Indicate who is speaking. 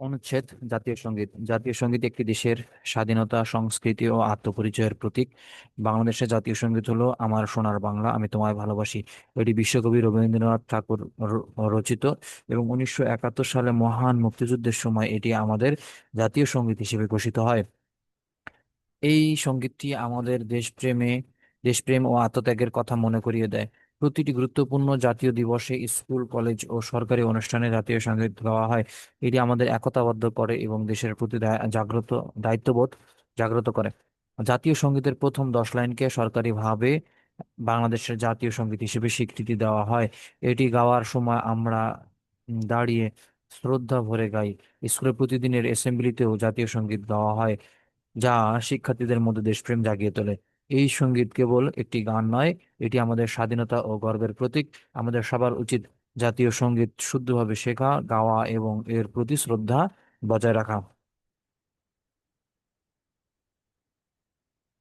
Speaker 1: অনুচ্ছেদ, জাতীয় সংগীত। জাতীয় সংগীত একটি দেশের স্বাধীনতা, সংস্কৃতি ও আত্মপরিচয়ের প্রতীক। বাংলাদেশের জাতীয় সংগীত হলো আমার সোনার বাংলা, আমি তোমায় ভালোবাসি। এটি বিশ্বকবি রবীন্দ্রনাথ ঠাকুর রচিত এবং উনিশশো একাত্তর সালে মহান মুক্তিযুদ্ধের সময় এটি আমাদের জাতীয় সংগীত হিসেবে ঘোষিত হয়। এই সঙ্গীতটি আমাদের দেশপ্রেমে, দেশপ্রেম ও আত্মত্যাগের কথা মনে করিয়ে দেয়। প্রতিটি গুরুত্বপূর্ণ জাতীয় দিবসে স্কুল, কলেজ ও সরকারি অনুষ্ঠানে জাতীয় সংগীত গাওয়া হয়। এটি আমাদের একতাবদ্ধ করে এবং দেশের প্রতি জাগ্রত দায়িত্ববোধ জাগ্রত করে। জাতীয় সঙ্গীতের প্রথম দশ লাইনকে সরকারিভাবে বাংলাদেশের জাতীয় সংগীত হিসেবে স্বীকৃতি দেওয়া হয়। এটি গাওয়ার সময় আমরা দাঁড়িয়ে শ্রদ্ধা ভরে গাই। স্কুলে প্রতিদিনের অ্যাসেম্বলিতেও জাতীয় সংগীত গাওয়া হয়, যা শিক্ষার্থীদের মধ্যে দেশপ্রেম জাগিয়ে তোলে। এই সংগীত কেবল একটি গান নয়, এটি আমাদের স্বাধীনতা ও গর্বের প্রতীক। আমাদের সবার উচিত জাতীয় সংগীত শুদ্ধভাবে শেখা, গাওয়া এবং এর প্রতি শ্রদ্ধা বজায় রাখা।